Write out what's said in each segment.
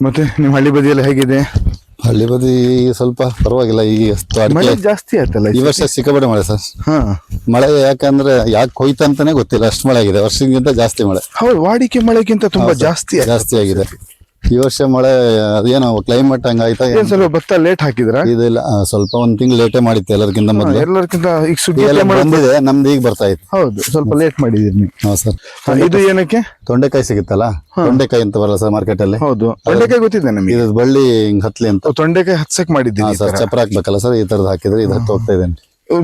ಮತ್ತೆ ನಿಮ್ ಹಳ್ಳಿ ಬದಿಯಲ್ಲಿ ಹೇಗಿದೆ? ಹಳ್ಳಿ ಬದಿ ಸ್ವಲ್ಪ ಪರವಾಗಿಲ್ಲ ಈಗ ಅಷ್ಟು ಮಳೆ ಅಡಿಕೆ ಜಾಸ್ತಿ ಆಯ್ತಲ್ಲ ಈ ವರ್ಷ ಸಿಕ್ಕಾಪಟ್ಟೆ ಮಳೆ ಸರ್. ಹಾ. ಮಳೆ ಯಾಕಂದ್ರೆ ಯಾಕೆ ಹೋಯ್ತು ಅಂತಾನೆ ಗೊತ್ತಿಲ್ಲ ಅಷ್ಟು ಮಳೆ ಆಗಿದೆ ವರ್ಷಕ್ಕಿಂತ ಜಾಸ್ತಿ ಮಳೆ. ಹೌದು ವಾಡಿಕೆ ಮಳೆಗಿಂತ ತುಂಬಾ ಜಾಸ್ತಿ ಆಯ್ತು. ಜಾಸ್ತಿ ಆಗಿದೆ. ಈ ವರ್ಷ ಮಳೆ ಅದೇನೋ ಕ್ಲೈಮೇಟ್ ಹಂಗಾಯ್ತಾ ಏನ್ ಸ್ವಲ್ಪ ಭತ್ತ ಲೇಟ್ ಹಾಕಿದ್ರ ಇದಿಲ್ಲ ಆ, ಸ್ವಲ್ಪ ಒಂದ್ ತಿಂಗಳು ಲೇಟೇ ಮಾಡಿತ್ತು ಎಲ್ಲರಿಗಿಂತ ಮೊದಲು. ಎಲ್ಲರಿಗಿಂತ ಈಗ ಸುಗ್ಗಿ ಎಲ್ಲ ಬಂದಿದೆ ನಮ್ದು ಈಗ ಬರ್ತಾ ಇತ್ತು. ಹೌದು ಸ್ವಲ್ಪ ಲೇಟ್ ಮಾಡಿದೀರಿ ನೀವು. ಹಾ ಸರ್. ಹಾ, ಇದು ಏನಕ್ಕೆ? ತೊಂಡೆಕಾಯಿ ಸಿಗುತ್ತಲ್ಲ? ತೊಂಡೆಕಾಯಿ ಅಂತ ಬರಲ್ಲ ಸರ್ ಮಾರ್ಕೆಟ್ ಅಲ್ಲಿ. ಹೌದು. ತೊಂಡೆಕಾಯಿ ಗೊತ್ತಿದೆ ನಮಗೆ? ಇದು ಬಳ್ಳಿ ಹಿಂಗ್ ಹತ್ಲಿ ಅಂತ. ತೊಂಡೆಕಾಯಿ ಹತ್ಸಕ್ ಹಾ ಮಾಡಿದ್ದೀನಿ ಸರ್ ಚಪ್ರ ಹಾಕ್ಬೇಕಲ್ಲ ಸರ್ ಈ ತರದ್ ಹಾಕಿದ್ರೆ ಇದು ಹತ್ತು ಹೋಗ್ತಾ ಇದ್ದೇನೆ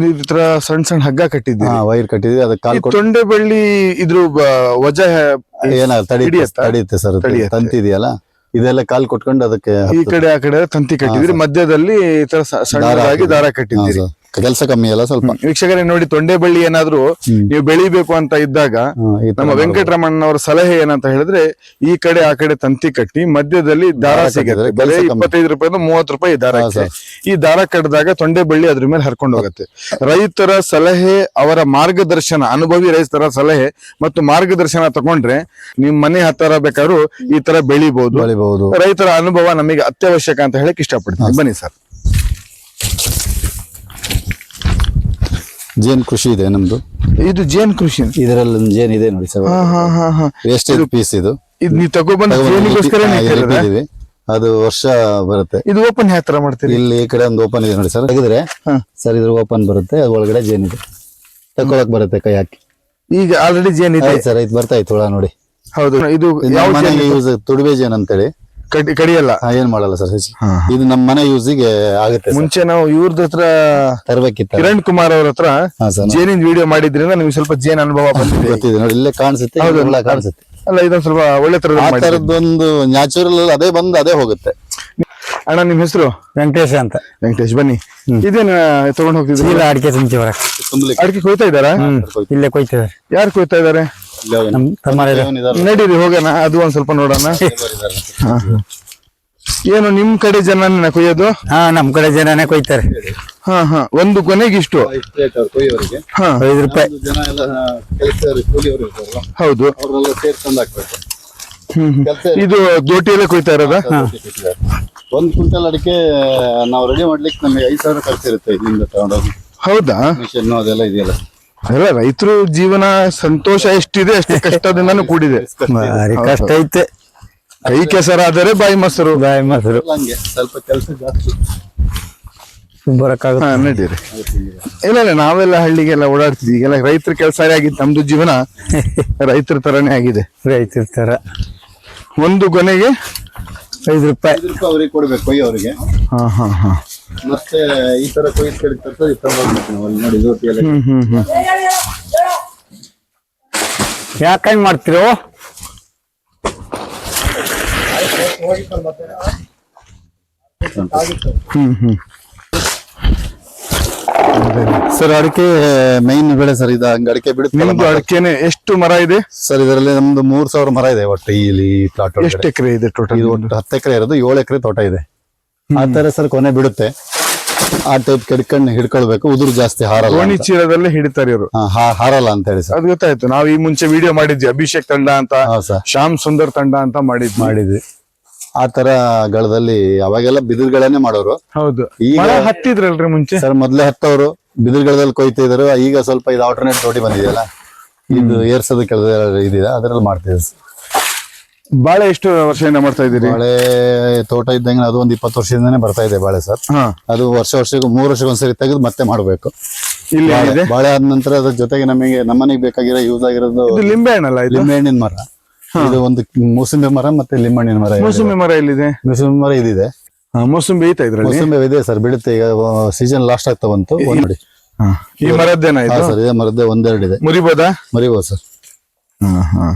ಇದ್ರ ತರ ಸಣ್ಣ ಸಣ್ಣ ಹಗ್ಗ ಕಟ್ಟಿದ್ದೆ ಹಾ ವೈರ್ ಕಟ್ಟಿದ್ವಿ ಅದಕ್ಕೆ ಕಾಲ್ ತೊಂಡೆ ಬಳ್ಳಿ ಇದ್ರ ಬ- ವಜ ಏನ ತಡಿ ಹಿಡಿಯತ್ತಾ? ತಡಿಯುತ್ತೆ ಸರ್ ತಂತಿದೆಯಲ್ಲ? ತಂತಿ ಇದೆಯಲ್ಲ ಇದೆಲ್ಲ ಕಾಲ್ ಕೊಟ್ಕೊಂಡು ಅದಕ್ಕೆ ಈ ಕಡೆ ಆ ಕಡೆ ತಂತಿ ಕಟ್ಟಿದ್ರಿ ಮಧ್ಯದಲ್ಲಿ ಈ ತರ ಸಣ್ಣದಾಗಿ ದಾರ ಕಟ್ಟಿದ್ದೀರಿ. ಕೆಲಸ ಕಮ್ಮಿ ಅಲ್ಲ ಸ್ವಲ್ಪ. ವೀಕ್ಷಕರೇ ನೋಡಿ ತೊಂಡೆ ಬಳ್ಳಿ ಏನಾದ್ರು ನೀವು ಬೆಳಿಬೇಕು ಅಂತ ಇದ್ದಾಗ ನಮ್ಮ ವೆಂಕಟರಮಣ್ಣ ಅವರ ಸಲಹೆ ಏನಂತ ಹೇಳಿದ್ರೆ ಈ ಕಡೆ ಆ ಕಡೆ ತಂತಿ ಕಟ್ಟಿ ಮಧ್ಯದಲ್ಲಿ ದಾರ ಸಿಗುತ್ತೆ. ಬೆಲೆ ಇಪ್ಪತ್ತೈದು ರೂಪಾಯಿಂದ ಮೂವತ್ತು ರೂಪಾಯಿ ದಾರ ಈ ದಾರ ಕಟ್ಟಿದಾಗ ತೊಂಡೆ ಬಳ್ಳಿ ಅದ್ರ ಮೇಲೆ ಹರ್ಕೊಂಡು ಹೋಗುತ್ತೆ. ರೈತರ ಸಲಹೆ ಅವರ ಮಾರ್ಗದರ್ಶನ ಅನುಭವಿ ರೈತರ ಸಲಹೆ ಮತ್ತು ಮಾರ್ಗದರ್ಶನ ತಗೊಂಡ್ರೆ ನಿಮ್ ಮನೆ ಹತ್ತಿರ ಬೇಕಾದ್ರೂ ಈ ತರ ಬೆಳಿಬಹುದು ರೈತರ ಅನುಭವ ನಮಗೆ ಅತ್ಯವಶ್ಯಕ ಅಂತ ಹೇಳಕ್ ಇಷ್ಟಪಡ್ತೀನಿ. ಬನ್ನಿ ಸರ್. ಜೇನ್ ಕೃಷಿ ಇದೆ ನಮ್ದು. ಇದು ಜೇನ್ ಕೃಷಿ. ಇದರಲ್ಲಿ ಒಂದು ಜೇನ್ ಇದೆ ನೋಡಿ ಸರ್. ವೇಸ್ಟೇಜ್ ಪೀಸ್ ಇದು ಇದು. ನೀವು ತಗೊಬಂದ ತಗೊಂಡು ಜೇನಿಗೋಸ್ಕರ ಹಾ, ಇಟ್ಟಿದ್ದೀವಿ. ಅದು ವರ್ಷ ಬರುತ್ತೆ. ಇದು ಓಪನ್ ಯಾವ ತರ ಮಾಡ್ತೀರಿ? ಇಲ್ಲಿ ಈ ಕಡೆ ಒಂದು ಓಪನ್ ಇದೆ ನೋಡಿ ಸರ್. ತೆಗೆದ್ರೆ. ಸರ್ ಇದ್ರ ಓಪನ್ ಬರುತ್ತೆ ಅದ್ ಒಳಗಡೆ ಜೇನ್ ಇದೆ. ತಕೊಳಕ್ ಬರುತ್ತೆ ಕೈ ಹಾಕಿ. ಈಗ ಆಲ್ರೆಡಿ ಜೇನ್ ಇದೆ. ಸರ್ ಇದು ಬರ್ತಾ ಇತ್ತು ಹುಳ ನೋಡಿ. ಹೌದು. ಇದು ಯಾವ ಯೂಸ್ ತುಡುಬೆ ಜೇನ್ ಅಂತೇಳಿ. ಕಡಿ ಕಡಿಯಲ್ಲ. ಹಾ, ಏನ್ ಮಾಡಲ್ಲ ಸರ್ ಹೆಚ್ಚು ಹಾ. ಇದು ನಮ್ಮ ಮನೆ ಯೂಸಿಗೆ ಆಗುತ್ತೆ ಮುಂಚೆ ನಾವು ಇವ್ರದ ಹತ್ರ ತರಬೇಕಿತ್ತು. ಕಿರಣ್ ಕುಮಾರ್ ಅವ್ರ ಹತ್ರ ಹಾ ಸರ್. ಜೇನಿನ ವಿಡಿಯೋ ಮಾಡಿದ್ರಿಂದ ನಿಮ್ಗೆ ಸ್ವಲ್ಪ ಜೇನ್ ಅನುಭವ ಬಂದಿದೆ. ಗೊತ್ತಿದೆ. ನೋಡಿ ಇಲ್ಲೇ ಕಾಣಿಸುತ್ತೆ ಕಾಣಿಸುತ್ತೆ. ಅಲ್ಲ ಇದೊಂದ್ ಸ್ವಲ್ಪ ಒಳ್ಳೆ ತರದ ಆ ತರದೊಂದು ನ್ಯಾಚುರಲ್ ಅದೇ ಬಂದು ಅದೇ ಹೋಗುತ್ತೆ. ಅಣ್ಣ ನಿಮ್ ಹೆಸರು? ವೆಂಕಟೇಶ ಅಂತ. ವೆಂಕಟೇಶ್ ಬನ್ನಿ. ಇದೇನ ತಗೊಂಡ್ ಹೋಗ್ತಿದ್ರು ಇಲ್ಲ ಅಡಿಕೆ ಅಡಿಕೆ ಕೊಯ್ತಾ ಇದ್ದಾರಾ? ಇಲ್ಲೇ ಕೊಯ್ತಿದಾರೆ ಯಾರು ಕೊಯ್ತಾ ಇದಾರೆ ನಮ್ ತಮ್ಮರ ನಡೀರಿ ಹೋಗೋಣ. ಅದು ಒಂದ್ ಸ್ವಲ್ಪ ನೋಡೋಣ. ಹಾ, ಹಾ. ಏನು ನಿಮ್ ಕಡೆ ಜನ ಕೊಯ್ಯೋದು? ಹಾ ನಮ್ ಕಡೆ ಜನನೇ ಕೊಯ್ತಾರೆ. ಹಾ ಹಾ. ಒಂದು ಕೊನೆಗೆ ಇಷ್ಟು. ಹಾ ಐದು ರೂಪಾಯಿ. ಜನ ಎಲ್ಲ ಕೆಲಸ ಕೂಲಿಯವರು ಇರ್ತಾರಲ್ಲ ಹೌದು. ಅವ್ರನ್ನೆಲ್ಲ ಹಾಕ್ಬೇಕು. ಹ್ಮ್ ಹ್ಮ್. ಕೆಲಸ ಇದು. ದೋಟಿಯಲ್ಲೇ ಕೊಯ್ತಾ ಇರೋದ? ಒಂದ್ ಕ್ವಿಂಟಲ್ ಅಡಿಕೆ ನಾವು ರೆಡಿ ಮಾಡ್ಲಿಕ್ಕೆ ನಮಗೆ ಐದು ಸಾವಿರ ಖರ್ಚಿರುತ್ತೆ ಇಲ್ಲಿಂದ ತಗೊಂಡೋಗಿ. ಹೌದಾ? ಮಿಷನ್ ಅದೆಲ್ಲ ಇದೆಯಲ್ಲ. ಅಲ್ಲ ರೈತರು ಜೀವನ ಸಂತೋಷ ಎಷ್ಟಿದೆ ಅಷ್ಟೇ ಕಷ್ಟದಿಂದನೂ ಕೂಡಿದೆ. ಭಾರಿ ಕಷ್ಟ ಐತೆ. ಕೈ ಕೆಸರಾದರೆ ಬಾಯಿ ಮೊಸರು. ಬಾಯಿ ಮೊಸರು. ಹಂಗೆ ಸ್ವಲ್ಪ ಕೆಲಸ ಜಾಸ್ತಿ. ನಡೀರಿ. ಇಲ್ಲ ಇಲ್ಲ ನಾವೆಲ್ಲ ಹಳ್ಳಿಗೆಲ್ಲ ಓಡಾಡ್ತಿದ್ವಿ. ಈಗೆಲ್ಲ ರೈತರ ಕೆಲಸ ಆಗಿತ್ತು ನಮ್ದು ಜೀವನ ರೈತರ ತರನೇ ಆಗಿದೆ. ರೈತರ ತರ. ಒಂದು ಕೊನೆಗೆ ಐದು ರೂಪಾಯಿ. ಐದು ರೂಪಾಯಿ ಅವ್ರಿಗೆ ಕೊಡ್ಬೇಕು ಅವರಿಗೆ. ಹಾ ಹಾ ಹಾ. ಮತ್ತೆ ಈ ತರ ಕೊಯ್ದು ಕಡೆ ತರ್ತಾರೆ ತಗೊಂಡ್ಬರ್ತೀವಿ ನಾವು ಅಲ್ಲಿ ನೋಡಿ ಹ್ಮ್ ಹ್ಮ್ ಹ್ಮ್. ಯಾಕೆ ಮಾಡ್ತಿರೋ? ಹ್ಮ್ ಹ್ಮ್. ಸರ್ ಅಡಿಕೆ ಮೈನ್ ಬೆಳೆ ಸರ್ ಇದು ಹಂಗ ಅಡಿಕೆ ಬಿಡುತ್ತೆ ಅಡಿಕೆನೆ ಎಷ್ಟು ಮರ ಇದೆ? ಸರ್ ಇದರಲ್ಲಿ ನಮ್ದು ಮೂರ್ ಸಾವಿರ ಮರ ಇದೆ ಒಟ್ಟು ಇಲ್ಲಿ ಪ್ಲಾಟ್ ಎಷ್ಟು ಎಕರೆ ಇದೆ ಟೋಟಲ್ ಇದು ಒಟ್ಟು ಹತ್ತು ಎಕರೆ ಇರೋದು ಏಳು ಎಕರೆ ತೋಟ ಇದೆ. ಆ ತರ ಸರ್ ಕೊನೆ ಬಿಡುತ್ತೆ. ಆ ಟೈಪ್ ಕೆಡ್ಕಣ್ಣ ಹಿಡ್ಕೊಳ್ಬೇಕು. ಉದುರು ಜಾಸ್ತಿ ಹಾರಲ್ಲ ಗೋಣಿ ಅಂತ. ಚೀಲದಲ್ಲೇ ಹಿಡಿತಾರೆ ಇವರು. ಹಾ, ಹಾ- ಹಾರಲ್ಲ ಅಂತ ಹೇಳಿ ಸರ್. ಅದು ಗೊತ್ತಾಯ್ತು. ನಾವು ಈ ಮುಂಚೆ ವಿಡಿಯೋ ಮಾಡಿದ್ವಿ. ಅಭಿಷೇಕ್ ತಂಡ ಅಂತ ಹಾ ಸರ್. ಶ್ಯಾಮ್ ಸುಂದರ್ ತಂಡ ಅಂತ ಮಾಡಿದ್ವಿ. ಮಾಡಿದ್ವಿ. ಆ ತರ ಗಳದಲ್ಲಿ ಅವಾಗೆಲ್ಲ ಬಿದಿರುಗಳನ್ನೇ ಮಾಡೋರು. ಹೌದು. ಈಗ- ಹತ್ತಿದ್ರಲ್ರಿ ಮುಂಚೆ? ಸರ್ ಮೊದ್ಲೇ ಹತ್ತವರು. ಬಿದಿರುಗಳದಲ್ಲಿ ಕೊಯ್ತಿದ್ರು ಈಗ ಸ್ವಲ್ಪ ಇದು ಆಲ್ಟರ್ನೇಟ್ ತೋಟಿ ಬಂದಿದೆಯಲ್ಲ? ಇದು ಏರ್ಸೋದಕ್ಕೆ ಕೆಳದ ಇದಿದೆ. ಅದ್ರಲ್ಲಿ ಮಾಡ್ತಿದ್ವಿ ಸರ್. ಬಾಳೆ ಎಷ್ಟು ವರ್ಷದಿಂದ ಮಾಡ್ತಾ ಇದ್ದೀರಿ? ಬಾಳೆ ತೋಟ ಇದ್ದಂಗೆ ಅದು ಒಂದ್ ಇಪ್ಪತ್ತು ವರ್ಷದಿಂದನೇ ಬರ್ತಾ ಇದೆ ಬಾಳೆ ಸರ್. ಹಾ. ಅದು ವರ್ಷ ವರ್ಷಕ್ಕೆ ಮೂರು ವರ್ಷಕ್ಕೆ ಒಂದ್ಸರಿ ತೆಗೆದು ಮತ್ತೆ ಮಾಡಬೇಕು. ಇಲ್ಲಿ ಏನಿದೆ? ಬಾಳೆ ಆದ ನಂತರ ಅದ್ರ ಜೊತೆಗೆ ನಮಗೆ ನಮ್ಮನೆಗೆ ಬೇಕಾಗಿರೋ ಯೂಸ್ ಆಗಿರೋದು ಇದು ಲಿಂಬೆ ಹಣ್ಣಲ್ಲ ಇದು? ಹಣ್ಣಿನ ಮರ. ಇದು ಒಂದು ಮೂಸಂಬಿ ಮರ ಮತ್ತೆ ಲಿಂಬೆ ಮರ ಇದೆ. ಮೂಸಂಬಿ ಮರ ಇಲ್ಲಿದೆ ಮೂಸಂಬಿ ಮರ ಇದಿದೆ. ಹಾ, ಮೂಸಂಬಿ ಐತಾ ಇದ್ರಲ್ಲಿ? ಮೂಸಂಬಿ ಇದೆ ಸರ್ ಬಿಡುತ್ತೆ ಈಗ ಸೀಸನ್ ಲಾಸ್ಟ್ ಆಗ್ತಾ ಬಂತು. ಒಂದ್ ನೋಡಿ. ಹಾ. ಈ ಮರದ್ದೇನ ಹಾ ಇದು ಸರ್ ಇದೆ ಮರದ್ದೇ ಒಂದೆರಡು ಇದೆ ಮುರಿಬೋದಾ? ಮರಿಬೋದು ಸರ್. ಹಾ ಹಾ.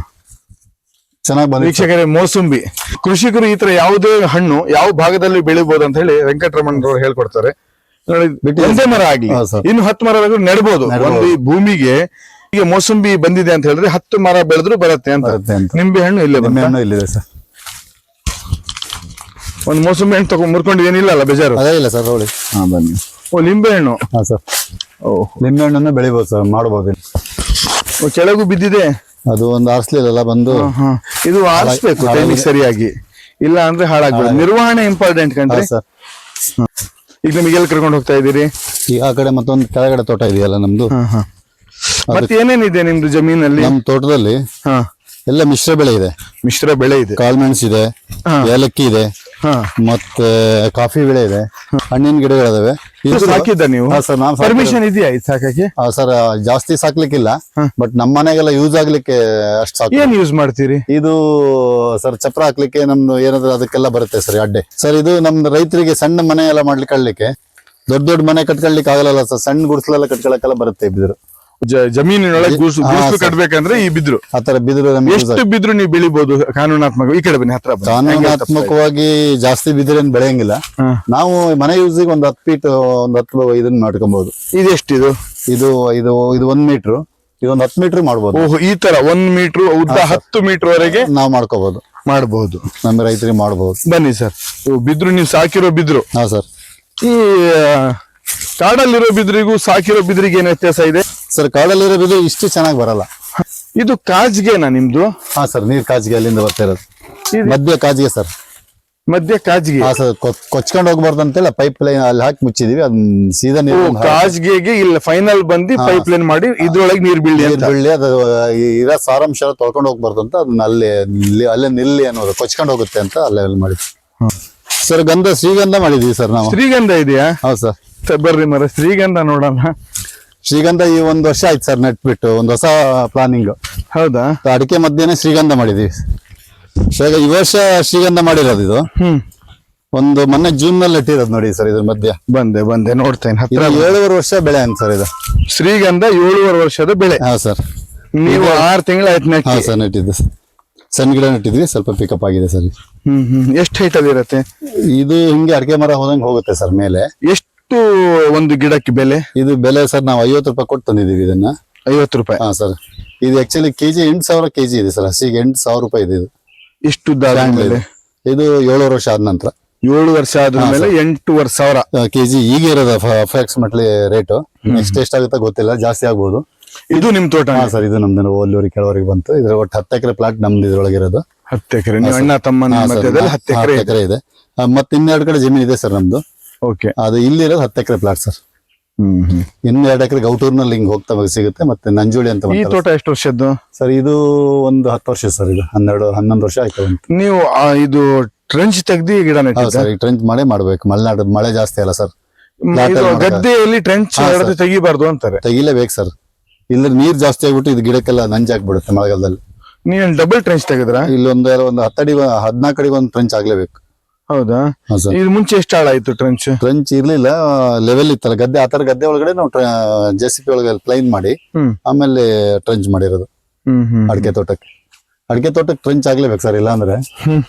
ಚೆನ್ನಾಗಿ ಬಂದ ವೀಕ್ಷಕರೇ ಮೋಸಂಬಿ. ಕೃಷಿಕರು ಈ ತರ ಯಾವುದೇ ಹಣ್ಣು ಯಾವ ಭಾಗದಲ್ಲಿ ಬೆಳಿಬಹುದು ಅಂತ ಹೇಳಿ ವೆಂಕಟರಮಣರವರು ಹೇಳ್ಕೊಡ್ತಾರೆ. ನೋಡಿ ಒಂದೇ ಮರ ಆಗ್ಲಿ ಇನ್ನು ಹತ್ತು ಮರ ನೆಡಬಹುದು ಒಂದು ಭೂಮಿಗೆ ಈಗ ಮೋಸಂಬಿ ಬಂದಿದೆ ಅಂತ ಹೇಳಿದ್ರೆ ಹತ್ತು ಮರ ಬೆಳೆದ್ರು ಬರುತ್ತೆ ಅಂತ. ನಿಂಬೆ ಹಣ್ಣು ಇಲ್ಲೇ ನಿಂಬೆ ಹಣ್ಣು ಇಲ್ಲಿದೆ ಸರ್. ಒಂದು ಮೋಸಂಬಿ ಹಣ್ಣು ತಗೊಂಡ್ ಏನಿಲ್ಲ ಅಲ್ಲ ಬೇಜಾರು? ಅದೇ ಇಲ್ಲ ಸರ್ ಅವಳಿ ಹಾ ಬನ್ನಿ. ಓ ಲಿಂಬೆ ಹಣ್ಣು. ಹಾ ಸರ್. ಓ ನಿಂಬೆ ಹಣ್ಣನ್ನು ಬೆಳಿಬಹುದು ಸರ್ ಮಾಡ್ಬೋದು. ಓ, ಕೆಳಗೂ ಬಿದ್ದಿದೆ? ಅದು ಒಂದು ಆರಿಸ್ಲಿಲ್ಲ ಬಂದು ಇದು ಆರಿಸ್ಬೇಕು ಟೈಮಿಗೆ ಸರಿಯಾಗಿ. ಇಲ್ಲ ಅಂದ್ರೆ ಹಾಳಾಗ್ಬೋದು ನಿರ್ವಹಣೆ ಇಂಪಾರ್ಟೆಂಟ್ ಕಣ್ರಿ. ಸರ್. ಈಗ ನಿಮಗೆ ಎಲ್ಲಿ ಕರ್ಕೊಂಡು ಹೋಗ್ತಾ ಇದ್ದೀರಿ? ಈ ಆ ಕಡೆ ಮತ್ತೊಂದು ಕೆಳಗಡೆ ತೋಟ ಇದೆಯಲ್ಲ ನಮ್ದು? ಮತ್ತೆ ಏನೇನಿದೆ ನಿಮ್ದು ಜಮೀನಲ್ಲಿ? ನಮ್ ತೋಟದಲ್ಲಿ ಹಾ. ಎಲ್ಲ ಮಿಶ್ರ ಬೆಳೆ ಇದೆ. ಮಿಶ್ರ ಬೆಳೆ ಇದೆ. ಕಾಳ್ಮೆಣಸು ಇದೆ. ಏಲಕ್ಕಿ ಇದೆ ಮತ್ತೆ ಕಾಫಿ ಬೆಳೆ ಇದೆ. ಹಣ್ಣಿನ ಗಿಡಗಳಿದಾವೆ. ನೀವು? ಸರ್ ನಾನು ಪರ್ಮಿಷನ್ ಇದೆಯಾ ಇದು ಸಾಕಕ್ಕೆ? ಸರ್ ಜಾಸ್ತಿ ಸಾಕ್ಲಿಕ್ಕಿಲ್ಲ. ಬಟ್ ನಮ್ಮ ಮನೆಗೆಲ್ಲ ಯೂಸ್ ಆಗ್ಲಿಕ್ಕೆ ಅಷ್ಟು ಸಾಕು. ಏನ್ ಯೂಸ್ ಮಾಡ್ತೀರಿ? ಇದು ಸರ್ ಚಪ್ರ ಹಾಕ್ಲಿಕ್ಕೆ ನಮ್ದು ಏನಾದ್ರು ಅದಕ್ಕೆಲ್ಲ ಬರುತ್ತೆ ಸರ್ ಅಡ್ಡೆ. ಸರ್ ಇದು ನಮ್ದು ರೈತರಿಗೆ ಸಣ್ಣ ಮನೆ ಎಲ್ಲ ಮಾಡ್ಲಿಕ್ಕೆ ದೊಡ್ಡ ದೊಡ್ಡ ಮನೆ ಕಟ್ಕೊಳ್ಲಿಕ್ಕೆ ಆಗಲ್ಲ ಸರ್ ಸಣ್ಣ ಗುಡಿಸಲೆಲ್ಲ ಕಟ್ಕೊಳಕ್ಕೆಲ್ಲ ಬರುತ್ತೆ ಬಿದ್ರು ಜಮೀನಿನೊಳಗೆ ಗುಡ್ಸು ಗುಡ್ಸು ಕಟ್ಬೇಕಂದ್ರೆ ಈ ಬಿದ್ರು. ಆತರ ತರ ಬಿದ್ರು ನಮ್ಗೆ ಎಷ್ಟು ಬಿದ್ರು ನೀವು ಬೆಳಿಬಹುದು ಕಾನೂನಾತ್ಮಕ ಈ ಕಡೆ ಬನ್ನಿ ಹತ್ರ ಬನ್ನಿ. ಕಾನೂನಾತ್ಮಕವಾಗಿ ಜಾಸ್ತಿ ಬಿದಿರೇನ್ ಬೆಳೆಯಂಗಿಲ್ಲ. ನಾವು ಮನೆ ಯೂಸಿಗೆ ಒಂದ್ ಹತ್ತು ಫೀಟ್ ಒಂದ್ ಹತ್ತು ಇದನ್ನ ಮಾಡ್ಕೊಬಹುದು ಇದು ಎಷ್ಟಿದು? ಇದು ಇದು ಇದು ಒಂದ್ ಮೀಟರ್ ಇದೊಂದ್ ಹತ್ತು ಮೀಟರ್ ಮಾಡ್ಬೋದು. ಓಹ್ ಈ ತರ ಒಂದ್ ಮೀಟರ್ ಉದ್ದ ಹತ್ತು ಮೀಟರ್ ವರೆಗೆ ನಾವು ಮಾಡ್ಕೋಬಹುದು ಮಾಡಬಹುದು ನಮ್ಮ ರೈತರಿಗೆ ಮಾಡಬಹುದು ಬನ್ನಿ ಸರ್. ಬಿದ್ರು ನೀವು ಸಾಕಿರೋ ಬಿದ್ರು. ಹಾ ಸರ್. ಈ ಆ, ಕಾಡಲ್ಲಿರೋ ಬಿದ್ರಿಗೂ ಸಾಕಿರೋ ಬಿದ್ರಿಗೆ ಏನ್ ವ್ಯತ್ಯಾಸ ಇದೆ? ಸರ್ ಕಾಡಲ್ಲಿ ಇರೋದು ಇಷ್ಟು ಚೆನ್ನಾಗಿ ಬರಲ್ಲ. ಇದು ಕಾಜ್ಗೆನಾ ನಿಮ್ದು? ಹಾ ಸರ್ ನೀರ್ ಕಾಜ್ಗೆ ಅಲ್ಲಿಂದ ಬರ್ತಾ ಇರೋದು. ಮಧ್ಯ ಕಾಜಿಗೆ ಸರ್. ಮಧ್ಯ ಕಾಜ್ಗೆ? ಹಾ ಸರ್ ಕೊಚ್ಕೊಂಡು ಹೋಗ್ಬಾರ್ದು ಅಂತೇಳಿ ಪೈಪ್ ಲೈನ್ ಅಲ್ಲಿ ಹಾಕಿ ಮುಚ್ಚಿದೀವಿ. ಅದ್ ಸೀದಾ ನೀರು ಕಾಜ್ಗೆಗೆ ಇಲ್ಲ ಫೈನಲ್ ಬಂದು ಪೈಪ್ ಲೈನ್ ಮಾಡಿ ಇದ್ರೊಳಗೆ ನೀರ್ ಬೀಳಿ ಬೀಳಿ ಅದು ಇರೋ ಸಾರಾಂಶ ತೊಳ್ಕೊಂಡ್ ಹೋಗ್ಬಾರ್ದು ಅಂತ ಅದನ್ನ ಅಲ್ಲಿ ಅಲ್ಲೇ ನಿಲ್ಲಿ ಅನ್ನೋದು ಕೊಚ್ಕೊಂಡು ಹೋಗುತ್ತೆ ಅಂತ ಅಲ್ಲೇ ಅಲ್ಲಿ ಮಾಡಿದ್ವಿ. ಸರ್ ಗಂಧ ಶ್ರೀಗಂಧ ಮಾಡಿದ್ವಿ ಸರ್ ನಾವು. ಶ್ರೀಗಂಧ ಇದೆಯಾ? ಹೌದು ಸರ್ ಬರ್ರಿ ಮರ ಶ್ರೀಗಂಧ ನೋಡೋಣ. ಶ್ರೀಗಂಧ ಈ ಒಂದು ವರ್ಷ ಆಯ್ತು ಸರ್ ನೆಟ್ಬಿಟ್ಟು ಒಂದು ಹೊಸ ಪ್ಲಾನಿಂಗ್ ಹೌದಾ? ಅಡಿಕೆ ಮಧ್ಯಾಹ್ನ ಶ್ರೀಗಂಧ ಮಾಡಿದ್ವಿ. ಶ್ರೀಗ ಈ ವರ್ಷ ಶ್ರೀಗಂಧ ಮಾಡಿರೋದು ಇದು. ಹ್ಮ್. ಒಂದು ಮೊನ್ನೆ ಜೂನ್ನಲ್ಲಿ ನೆಟ್ಟಿರೋದು ನೋಡಿ ಸರ್ ಇದ್ರ ಮಧ್ಯ. ಬಂದೆ ಬಂದೆ ನೋಡ್ತೇನೆ ಇದು ಹತ್ರ ಏಳುವರೆ ವರ್ಷ ಬೆಳೆ ಅಂತ ಸರ್ ಇದು. ಶ್ರೀಗಂಧ ಏಳುವರೆ ವರ್ಷದ ಬೆಳೆ. ಹಾ ಸರ್. ನೀವು ಆರು ತಿಂಗಳ ಹಾ ನೆಟ್ಟಿ. ಸರ್ ನೆಟ್ಟಿದ್ದು. ಸಣ್ಣ ಗಿಡ ನೆಟ್ಟಿದ್ವಿ ಸ್ವಲ್ಪ ಪಿಕಪ್ ಆಗಿದೆ ಸರ್. ಹ್ಮ್ ಹ್ಮ್. ಎಷ್ಟು ಹೈಟ್ ಅಲ್ಲಿ ಇರತ್ತೆ? ಇದು ಹಿಂಗೆ ಅಡಿಕೆ ಮರ ಹೋದಂಗೆ ಹೋಗುತ್ತೆ ಸರ್ ಮೇಲೆ. ಎಷ್ಟು ಒಂದು ಗಿಡಕ್ಕೆ ಬೆಲೆ? ಇದು ಬೆಲೆ ಸರ್ ನಾವು ಐವತ್ತು ರೂಪಾಯಿ ಕೊಟ್ಟು ತಂದಿದ್ದೀವಿ ಇದನ್ನ. ಐವತ್ತು ರೂಪಾಯಿ? ಹಾ ಸರ್. ಇದು ಆಕ್ಚುಲಿ ಕೆಜಿ ಎಂಟು ಸಾವಿರ ಕೆಜಿ ಇದೆ ಸರ್ ಹಸಿಗೆ ಎಂಟು ಸಾವಿರ ರೂಪಾಯಿ ಇದೆ ಇದು. ಇಷ್ಟು ಇದು? ಏಳುವರೆ ವರ್ಷ ಆದ ನಂತರ. ಏಳು ವರ್ಷ ಆದ್ಮೇಲೆ ಎಂಟೂವರೆ ಸಾವಿರ. ಕೆಜಿ ಈಗ ಇರೋದು ಅಪ್ರಾಕ್ಸಿಮೇಟ್ಲಿ ರೇಟು ನೆಕ್ಸ್ಟ್ ಎಷ್ಟಾಗುತ್ತೆ ಗೊತ್ತಿಲ್ಲ ಜಾಸ್ತಿ ಆಗ್ಬೋದು. ಇದು ನಿಮ್ ತೋಟ ಹಾ ಸರ್ ಇದು ನಮ್ದು ಓಲ್ಲೂರಿಗೆ ಕೆಳವರೆಗೆ ಬಂತು. ಇದ್ರ ಒಟ್ಟು ಹತ್ತು ಎಕರೆ ಪ್ಲಾಟ್ ನಮ್ದು ಇದ್ರೊಳಗೆ ಇರೋದು. ಹತ್ತು ಎಕರೆ. ಅಣ್ಣ ತಮ್ಮನ ಮಧ್ಯದಲ್ಲಿ ಹತ್ತು ಎಕರೆ ಇದೆ. ಮತ್ತೆ ಇನ್ನೆರಡು ಕಡೆ ಜಮೀನು ಇದೆ ಸರ್ ನಮ್ದು. ಓಕೆ ಅದು ಇಲ್ಲಿರೋದು ಹತ್ತು ಎಕರೆ ಪ್ಲಾಟ್ ಸರ್ ಹ್ಮ್ ಹ್ಮ್. ಇನ್ನು ಎರಡು ಎಕರೆ ಗೌಟೂರ್ನಲ್ಲಿ ಹಿಂಗ್ ಹೋಗ್ತಾ ಸಿಗುತ್ತೆ ಮತ್ತೆ ನಂಜುಳಿ ಅಂತ ಈ ತೋಟ ಎಷ್ಟು ವರ್ಷದ್ದು? ಸರ್ ಇದು ಒಂದು ಹತ್ತು ವರ್ಷ ಸರ್ ಇದು. ಹನ್ನೆರಡು ಹನ್ನೊಂದು ವರ್ಷ ಆಯ್ತು ನೀವು ಇದು ಟ್ರೆಂಚ್ ತೆಗ್ದಿ ಗಿಡ ಸರ್ ಈ ಟ್ರೆಂಚ್ ಮಳೆ ಮಾಡ್ಬೇಕು. ಮಲೆನಾಡು ಮಳೆ ಜಾಸ್ತಿ ಅಲ್ಲ ಸರ್. ಗದ್ದೆಯಲ್ಲಿ ಟ್ರೆಂಚ್ ತೆಗಿಬಾರ್ದು ಅಂತಾರೆ. ತೆಗಿಲೇಬೇಕು ಸರ್ ಇಲ್ಲ ನೀರ್ ಜಾಸ್ತಿ ಆಗ್ಬಿಟ್ಟು ಇದು ಗಿಡಕ್ಕೆಲ್ಲ ನಂಜಾಗ್ಬಿಡುತ್ತೆ ಮಳೆಗಾಲದಲ್ಲಿ. ನೀವೇನು ಡಬಲ್ ಟ್ರೆಂಚ್ ತೆಗೆದ್ರ? ಇಲ್ಲೊಂದು ಒಂದು ಹತ್ತಡಿ ಹದಿನಾಲ್ಕು ಅಡಿ ಒಂದು ಟ್ರೆಂಚ್ ಆಗ್ಲೇಬೇಕು. ಹೌದಾ? ಹಾ ಸರ್. ಇದು ಮುಂಚೆ ಎಷ್ಟು ಆಳ ಆಯ್ತು ಟ್ರೆಂಚ್ ಟ್ರೆಂಚ್ ಇರ್ಲಿಲ್ಲ ಲೆವೆಲ್ ಇತ್ತಲ್ಲ ಗದ್ದೆ ಆತರ ಗದ್ದೆ ಒಳಗಡೆ ನಾವು ಜೆ ಸಿ ಪಿ ಒಳಗೆ ಪ್ಲೈನ್ ಮಾಡಿ ಹ್ಮ್. ಆಮೇಲೆ ಟ್ರೆಂಚ್ ಮಾಡಿರೋದು. ಹ್ಮ್ ಹ್ಮ್ ಅಡಿಕೆ ತೋಟಕ್ಕೆ. ಅಡಿಕೆ ತೋಟಕ್ಕೆ ಟ್ರೆಂಚ್ ಆಗ್ಲೇಬೇಕು ಸರ್ ಇಲ್ಲ ಅಂದ್ರೆ ಹ್ಮ್.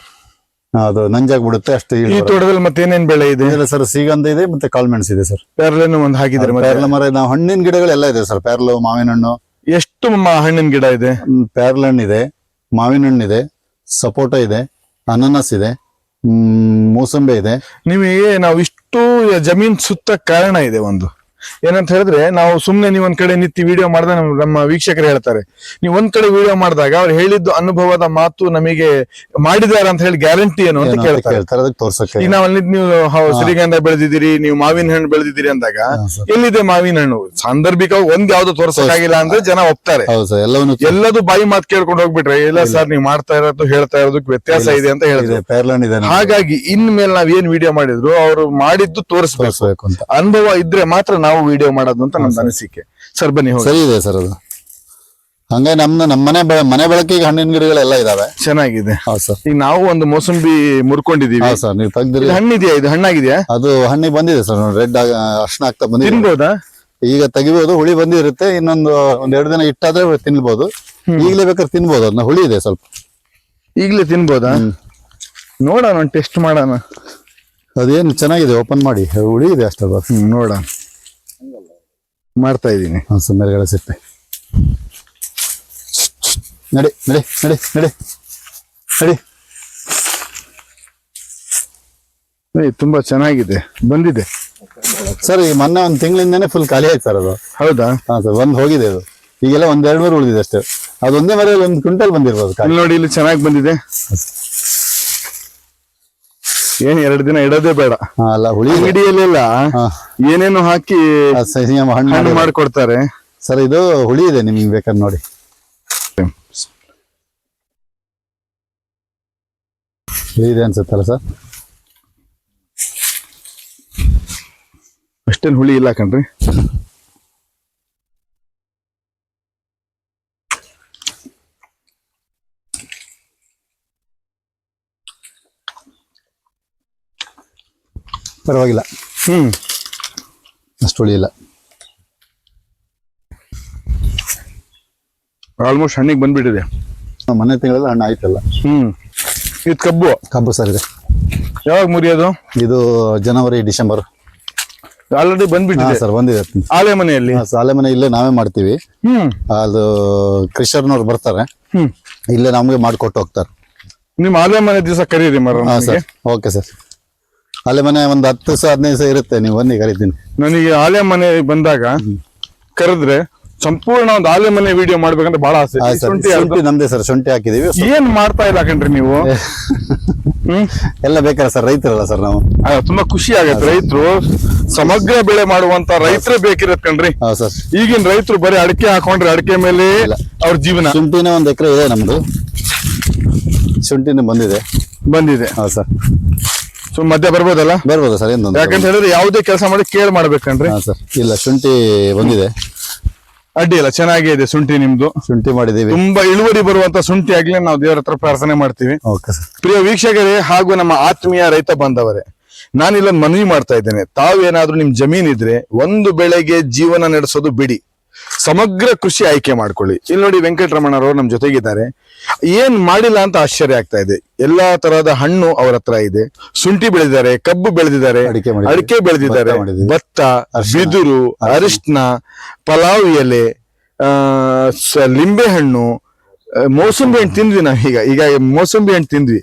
ಅದು ನಂಜಾಗ್ಬಿಡುತ್ತೆ ಅಷ್ಟೇ ಈ ಇಳುವರಿ ತೋಟದಲ್ಲಿ ಮತ್ತೆ ಏನೇನ್ ಬೆಳೆ ಇದೆ? ಇಲ್ಲ ಸರ್ ಸೀಗಂಧ ಇದೆ ಮತ್ತೆ ಕಾಳ್ಮೆಣಸು ಇದೆ ಸರ್. ಪ್ಯಾರ್ಲೆನು ಒಂದ್ ಹಾಕಿದ್ರೆ ಮತ್ತೆ? ಪೇರ್ಲ ಮರ ನಾವು ಹಣ್ಣಿನ ಗಿಡಗಳೆಲ್ಲ ಇದೆ ಸರ್ ಪ್ಯಾರ್ಲು ಮಾವಿನ ಹಣ್ಣು ಎಷ್ಟು ಮ- ಹಣ್ಣಿನ ಗಿಡ ಇದೆ? ಪ್ಯಾರ್ಲ ಹಣ್ಣು ಇದೆ ಮಾವಿನ ಹಣ್ಣು ಇದೆ ಸಪೋಟ ಇದೆ ಅನಾನಸ್ ಇದೆ. ಮೂಸಂಬೆ ಇದೆ. ನಿಮಗೆ ನಾವು ಇಷ್ಟು ಜಮೀನ್ ಸುತ್ತ ಕಾರಣ ಇದೆ ಒಂದು. ಏನಂತ ಹೇಳಿದ್ರೆ ನಾವು ಸುಮ್ನೆ ನೀವು ಒಂದ್ ಕಡೆ ನಿತ್ಯ ವಿಡಿಯೋ ಮಾಡಿದ ನಮ್ಮ ವೀಕ್ಷಕರು ಹೇಳ್ತಾರೆ. ನೀವು ಒಂದ್ ಕಡೆ ವಿಡಿಯೋ ಮಾಡಿದಾಗ ಅವ್ರು ಹೇಳಿದ್ದು ಅನುಭವದ ಮಾತು ನಮಗೆ ಮಾಡಿದಾರ ಅಂತ ಹೇಳಿ ಗ್ಯಾರಂಟಿ ಏನು ಅಂತ ಕೇಳ್ತಾರೆ. ಈಗ ನಾವು ಅಲ್ಲಿ ನೀವು ಸಿರಿಗಂಧ ಬೆಳೆದಿದ್ದೀರಿ ನೀವು ಮಾವಿನ ಹಣ್ಣು ಬೆಳೆದಿದ್ದೀರಿ ಅಂದಾಗ ಎಲ್ಲಿದೆ ಮಾವಿನ ಹಣ್ಣು? ಸಾಂದರ್ಭಿಕ ಒಂದ್ ಯಾವ್ದು ತೋರ್ಸಕ್ಕಾಗಿಲ್ಲ ಅಂದ್ರೆ ಜನ ಒಪ್ತಾರೆ. ಎಲ್ಲದೂ ಬಾಯಿ ಮಾತು ಕೇಳ್ಕೊಂಡು ಹೋಗ್ಬಿಟ್ರೆ ಇಲ್ಲ ಸರ್ ನೀವು ಮಾಡ್ತಾ ಇರೋದು ಹೇಳ್ತಾ ಇರೋದಕ್ಕೆ ವ್ಯತ್ಯಾಸ ಇದೆ ಅಂತ ಹೇಳಿದ್ರೆ ಹಾಗಾಗಿ ಇನ್ಮೇಲೆ ನಾವ್ ಏನ್ ವಿಡಿಯೋ ಮಾಡಿದ್ರು ಅವ್ರು ಮಾಡಿದ್ದು ತೋರಿಸ್ಬೇಕು. ಅನುಭವ ಇದ್ರೆ ಮಾತ್ರ ನಾವು ವಿಡಿಯೋ ಮಾಡೋದು ಅಂತ ನಮ್ದು ಅನಿಸಿಕೆ. ಸರ್ ಬನ್ನಿ ಹೋಗಿ. ಸರಿ ಇದೆ ಸರ್ ಅದು. ಹಂಗೆ ನಮ್ದು ನಮ್ಮ ಮನೆ ಬೆ- ಮನೆ ಬಳಕೆಗೆ ಹಣ್ಣಿನ ಗಿಡಗಳೆಲ್ಲ ಇದಾವೆ. ಚೆನ್ನಾಗಿದೆ. ಹೌದು ಸರ್. ಈಗ ನಾವು ಒಂದು ಮೋಸಂಬಿ ಮುರ್ಕೊಂಡಿದೀವಿ ಹೌದು ಸರ್ ನೀವು ತೆಗ್ದಿರಿ. ಇದು ಹಣ್ಣಿದೆಯಾ ಇದು? ಹಣ್ಣಾಗಿದೆಯಾ? ಅದು ಹಣ್ಣಿಗೆ ಬಂದಿದೆ ಸರ್ ರೆಡ್ ಅರ್ಶನ ಆಗ್ತಾ ಬಂದಿದೆ. ತಿನ್ಬೋದಾ? ಈಗ ತೆಗಿಬೋದು ಹುಳಿ ಬಂದಿರುತ್ತೆ. ಇನ್ನೊಂದು ಒಂದ್ ಎರಡು ದಿನ ಇಟ್ಟಾದ್ರೆ ತಿನ್ಬೋದು. ಈಗಲೇ ಬೇಕಾದ್ರೆ ತಿನ್ಬೋದು ಅದನ್ನ ಹುಳಿ ಇದೆ ಸ್ವಲ್ಪ. ಈಗ್ಲೇ ತಿನ್ಬೋದಾ? ನೋಡೋಣ ಟೆಸ್ಟ್ ಮಾಡೋಣ. ಅದೇನು ಚೆನ್ನಾಗಿದೆ ಓಪನ್ ಮಾಡಿ. ಹುಳಿ ಇದೆ ಅಷ್ಟೇ ಬಸ್. ನೋಡೋಣ. ಮಾಡ್ತಾ ಇದ್ದೀನಿ. ಹಸು ಮೇಲ್ಗಡೆ ಸಿಪ್ಪೆ. ನಡಿ ನಡಿ ನಡಿ ನಡಿ. ನಡಿ. ಏ ತುಂಬಾ ಚೆನ್ನಾಗಿದೆ. ಬಂದಿದೆ. ಸರ್ ಈ ಮೊನ್ನೆ ಒಂದು ತಿಂಗಳಿಂದನೇ ಫುಲ್ ಖಾಲಿ ಆಯ್ತು ಸರ್ ಅದು. ಹೌದಾ? ಹಾಂ ಸರ್ ಒಂದು ಹೋಗಿದೆ ಅದು. ಈಗೆಲ್ಲ ಒಂದೆರಡು ಎರಡು ಮೂರು ಉಳಿದಿದೆ ಅಷ್ಟೇ. ಅದೊಂದೇ ಮರೆಯಲ್ಲಿ ಒಂದು ಕ್ವಿಂಟಲ್ ಬಂದಿರ್ಬೋದು ನೋಡಿ ಇಲ್ಲಿ ಚೆನ್ನಾಗಿ ಬಂದಿದೆ. ಏನ್ ಎರಡು ದಿನ ಇಡೋದೇ ಬೇಡ. ಅಲ್ಲ ಹುಳಿ ಹಿಡಿಯಲಿಲ್ಲ ಅಂಗಡಿಯಲ್ಲೆಲ್ಲ ಏನೇನು ಹಾಕಿ ಹಣ್ಣು. ಮಾಡ್ಕೊಡ್ತಾರೆ. ಸರ್ ಇದು ಹುಳಿ ಇದೆ ನಿಮ್ಗೆ ಬೇಕಾದ್ರೆ ನೋಡಿ. ಹುಳಿ ಇದೆ ಅನ್ಸುತ್ತಲ್ಲ ಸರ್? ಅಷ್ಟೇನು ಹುಳಿ ಇಲ್ಲ ಕಣ್ರಿ. ಪರವಾಗಿಲ್ಲ. ಹ್ಞೂ ಅಷ್ಟು ಉಳಿಯಿಲ್ಲ ಆಲ್ಮೋಸ್ಟ್ ಹಣ್ಣಿಗೆ ಬಂದ್ಬಿಟ್ಟಿದೆ. ಮನೆ ತಿಂಗಳಲ್ಲಿ ಹಣ್ಣು ಆಯ್ತಲ್ಲ. ಹ್ಞೂ ಇದು ಕಬ್ಬು? ಕಬ್ಬು ಸರ್ ಇದೆ. ಯಾವಾಗ ಮುರಿಯೋದು? ಇದು ಜನವರಿ ಡಿಸೆಂಬರ್. ಆಲ್ರೆಡಿ ಬಂದ್ಬಿಟ್ಟಿದೆ. ಸರ್ ಬಂದಿದೆ. ಆಲೆ ಮನೆಯಲ್ಲಿ? ಆಲೆ ಮನೆ ಇಲ್ಲೇ ನಾವೇ ಮಾಡ್ತೀವಿ. ಅದು ಕೃಷರ್ನವ್ರು ಬರ್ತಾರೆ. ಇಲ್ಲೇ ನಮಗೆ ಮಾಡಿಕೊಟ್ಟು ಹೋಗ್ತಾರೆ. ನಿಮ್ಮ ಆಲೆ ಮನೆ ದಿವಸ ಕರೀರಿ ಮರ ಓಕೆ ಸರ್. ಅಲ್ಲೇ ಮನೆ ಒಂದು ಹತ್ತು ದಿವಸ ಹದಿನೈದು ದಿವಸ ಇರುತ್ತೆ ನೀವು ಬನ್ನಿ ಕರಿತೀನಿ ನನಗೆ ಆಲೆ ಮನೆ ಬಂದಾಗ ಕರೆದ್ರೆ ಸಂಪೂರ್ಣ ಒಂದು ಆಲೆ ಮನೆ ವಿಡಿಯೋ ಮಾಡ್ಬೇಕಂತ ಬಹಳ ಆಸೆ. ಈ ಶುಂಠಿ ನಮ್ದೇ ಸರ್ ಶುಂಠಿ ಹಾಕಿದೀವಿ. ಏನ್ ಮಾಡ್ತಾ ಇಲ್ಲ ಕಣ್ರಿ ನೀವು? ಹ್ಮ್? ಎಲ್ಲ ಬೇಕಲ್ಲ ಸರ್ ರೈತರಲ್ಲ ಸರ್ ನಾವು. ಆ, ತುಂಬಾ ಖುಷಿ ಆಗತ್ತೆ. ರೈತರು ಸಮಗ್ರ ಬೆಳೆ ಮಾಡುವಂತ ರೈತರೇ ಬೇಕಿರತ್ ಕಣ್ರಿ. ಹಾ ಸರ್. ಈಗಿನ ರೈತರು ಬರೀ ಅಡಿಕೆ ಹಾಕೊಂಡ್ರೆ ಅಡಿಕೆ ಮೇಲೆ ಅವ್ರ ಜೀವನ. ಶುಂಠಿನ ಒಂದು ಎಕರೆ ಇದೆ ನಮ್ದು. ಶುಂಠಿನ ಬಂದಿದೆ. ಬಂದಿದೆ. ಹಾ ಸರ್. ಸೊ ಮಧ್ಯ ಬರ್ಬೋದಲ್ಲ? ಬರ್ಬೋದು ಸರ್ ಯಾಕಂತ ಹೇಳಿದ್ರೆ ಯಾವುದೇ ಕೆಲಸ ಮಾಡಿ ಕೇರ್ ಮಾಡ್ಬೇಕನ್ರಿ. ಹಾ ಸರ್. ಇಲ್ಲ ಶುಂಠಿ ಬಂದಿದೆ. ಅಡ್ಡಿ ಇಲ್ಲ ಚೆನ್ನಾಗೇ ಇದೆ ಶುಂಠಿ ನಿಮ್ದು. ಶುಂಠಿ ಮಾಡಿದೀವಿ ತುಂಬಾ ಇಳುವರಿ ಬರುವಂತ ಶುಂಠಿ ಆಗ್ಲಿ ನಾವು ದೇವರ ಹತ್ರ ಪ್ರಾರ್ಥನೆ ಮಾಡ್ತೀವಿ. Okay sir. ಪ್ರಿಯ ವೀಕ್ಷಕರೇ ಹಾಗೂ ನಮ್ಮ ಆತ್ಮೀಯ ರೈತ ಬಾಂಧವರೇ ನಾನಿಲ್ಲ ಮನವಿ ಮಾಡ್ತಾ ಇದ್ದೇನೆ. ತಾವೇನಾದ್ರೂ ನಿಮ್ ಜಮೀನ್ ಇದ್ರೆ ಒಂದು ಬೆಳೆಗೆ ಜೀವನ ನಡೆಸೋದು ಬಿಡಿ. ಸಮಗ್ರ ಕೃಷಿ ಆಯ್ಕೆ ಮಾಡ್ಕೊಳ್ಳಿ. ಇಲ್ಲಿ ನೋಡಿ ವೆಂಕಟರಮಣರವರು ನಮ್ಮ ಜೊತೆಗಿದ್ದಾರೆ. ಏನ್ ಮಾಡಿಲ್ಲ ಅಂತ ಆಶ್ಚರ್ಯ ಆಗ್ತಾ ಇದೆ. ಎಲ್ಲಾ ತರಹದ ಹಣ್ಣು ಅವ್ರ ಹತ್ರ ಇದೆ. ಶುಂಠಿ ಬೆಳೆದಿದ್ದಾರೆ ಕಬ್ಬು ಬೆಳೆದಿದ್ದಾರೆ ಅಡಿಕೆ ಬೆಳೆದಿದ್ದಾರೆ. ಭತ್ತ ಬಿದುರು ಅರಿಶಿನ ಪಲಾವ್ ಎಲೆ ಆ, ಲಿಂಬೆ ಹಣ್ಣು ಮೋಸಂಬಿ ಹಣ್ಣು ತಿಂದ್ವಿ ನಾವು ಈಗ. ಈಗ ಮೋಸಂಬಿ ಹಣ್ಣು ತಿಂದ್ವಿ.